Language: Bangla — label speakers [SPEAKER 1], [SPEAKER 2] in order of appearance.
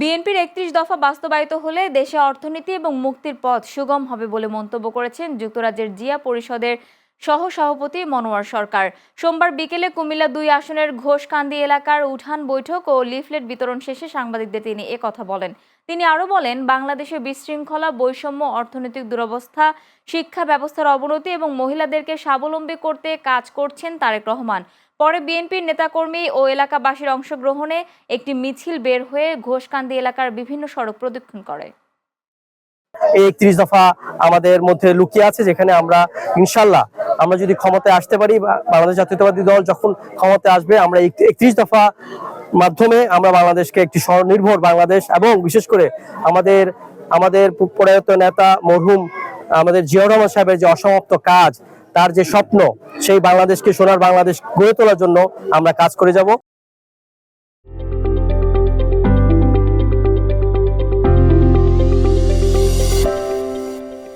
[SPEAKER 1] বিএনপির একত্রিশ দফা বাস্তবায়িত হলে দেশে অর্থনীতি এবং মুক্তির পথ সুগম হবে বলে মন্তব্য করেছেন যুক্তরাজ্যের জিয়া পরিষদের সহ সভাপতি মনোয়ার সরকার। সোমবার বিকেলে কুমিল্লা দুই আসনের ঘোষকান্দি এলাকার উঠান বৈঠক ও লিফলেট বিতরণ শেষে সাংবাদিকদের তিনি কথা বলেন। তিনি আরও বলেন, বাংলাদেশে বিশৃঙ্খলা, বৈষম্য, অর্থনৈতিক দুরবস্থা, শিক্ষা ব্যবস্থার অবনতি এবং মহিলাদেরকে স্বাবলম্বী করতে কাজ করছেন তারেক রহমান। পরে বিএনপির নেতাকর্মী ও এলাকাবাসীর অংশগ্রহণে একটি মিছিল বের হয়ে ঘোষকান্দি এলাকার বিভিন্ন সড়ক প্রদক্ষিণ করে।
[SPEAKER 2] একত্রিশ দফা আমাদের মধ্যে লুকিয়ে আছে, যেখানে আমরা, ইনশাল্লাহ, আমরা যদি ক্ষমতায় আসতে পারি বাংলাদেশ জাতীয়তাবাদী দল যখন ক্ষমতায় আসবে, আমরা একত্রিশ দফা মাধ্যমে আমরা বাংলাদেশকে একটি স্বনির্ভর বাংলাদেশ এবং বিশেষ করে আমাদের আমাদের প্রয়াত নেতা মরহুম আমাদের জিয়াউর রহমান সাহেবের যে অসমাপ্ত কাজ তার যে স্বপ্ন সেই বাংলাদেশকে সোনার বাংলাদেশ গড়ে তোলার জন্য আমরা কাজ করে যাব।